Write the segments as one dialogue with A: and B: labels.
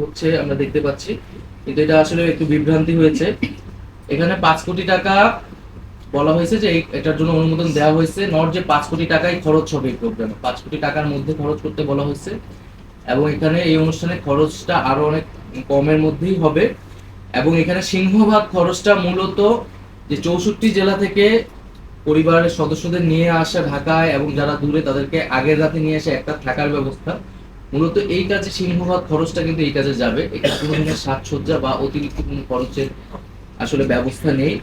A: হচ্ছে আমরা দেখতে পাচ্ছি। কিন্তু এটা আসলে একটু বিভ্রান্তি হয়েছে। এখানে পাঁচ কোটি টাকা বলা হয়েছে যে এটার জন্য অনুমোদন দেওয়া হয়েছে, নট যে পাঁচ কোটি টাকাই খরচ হবে এই প্রোগ্রামে পাঁচ কোটি টাকার মধ্যে খরচ করতে বলা হয়েছে। এবং এখানে এই অনুষ্ঠানে খরচটা আরও অনেক কমের মধ্যেই হবে। এবং এখানে সিংহভাগ খরচটা মূলত যে চৌষট্টি জেলা থেকে পরিবারের সদস্যদের নিয়ে আসা ঢাকায় এবং যারা দূরে তাদেরকে আগের রাতে নিয়ে এসে একটা থাকার ব্যবস্থা। মূলত এই কাজে সিংহভাগ খরচটা কিন্তু এই কাজে যাবে। এখানে কোনো ধরনের সাজসজ্জা বা অতিরিক্ত কোনো খরচের আসলে ব্যবস্থা নেই।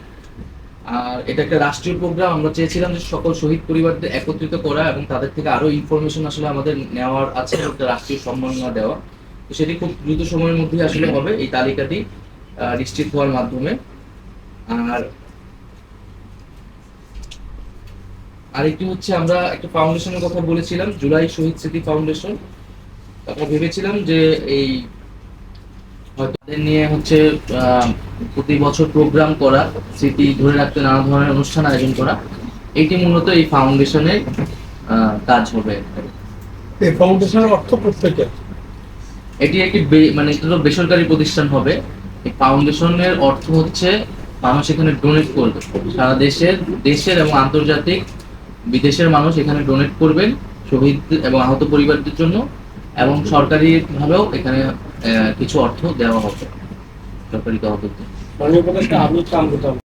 A: আর এটা একটা রাষ্ট্রীয় প্রোগ্রাম আমরা চেয়েছিলাম যে সকল শহীদ পরিবারদের একত্রিত করা এবং তাদের থেকে আরও ইনফরমেশন আসলে আমাদের নেওয়ার আছে, একটা রাষ্ট্রীয় সম্মাননা দেওয়া। তো সেটি খুব দ্রুত সময়ের মধ্যেই আসলে হবে, এই তালিকাটি নিশ্চিত হওয়ার মাধ্যমে। আর আরেকটি হচ্ছে আমরা একটা ফাউন্ডেশনের কথা বলেছিলাম, জুলাই শহীদ স্মৃতি ফাউন্ডেশন আমরা ভেবেছিলাম যে এই হয়তো নিয়ে হচ্ছে প্রতি বছর প্রোগ্রাম করা স্মৃতি ধরে রাখতে নানা ধরনের অনুষ্ঠান আয়োজন করা এটি মূলত এই ফাউন্ডেশনের কাজ হবে।
B: এই ফাউন্ডেশনের অর্থ প্রত্যেকের?
A: এটি একটি মানে বেসরকারি প্রতিষ্ঠান হবে। এই ফাউন্ডেশনের অর্থ হচ্ছে মানুষ এখানে ডোনেট করবে। সারা দেশের দেশের এবং আন্তর্জাতিক বিদেশের মানুষ এখানে ডোনেট করবেন শহীদ এবং আহত পরিবারদের জন্য। এবং সরকারি ভাবেও এখানে কিছু অর্থ দেওয়া হবে সরকারি তহবিল থেকে।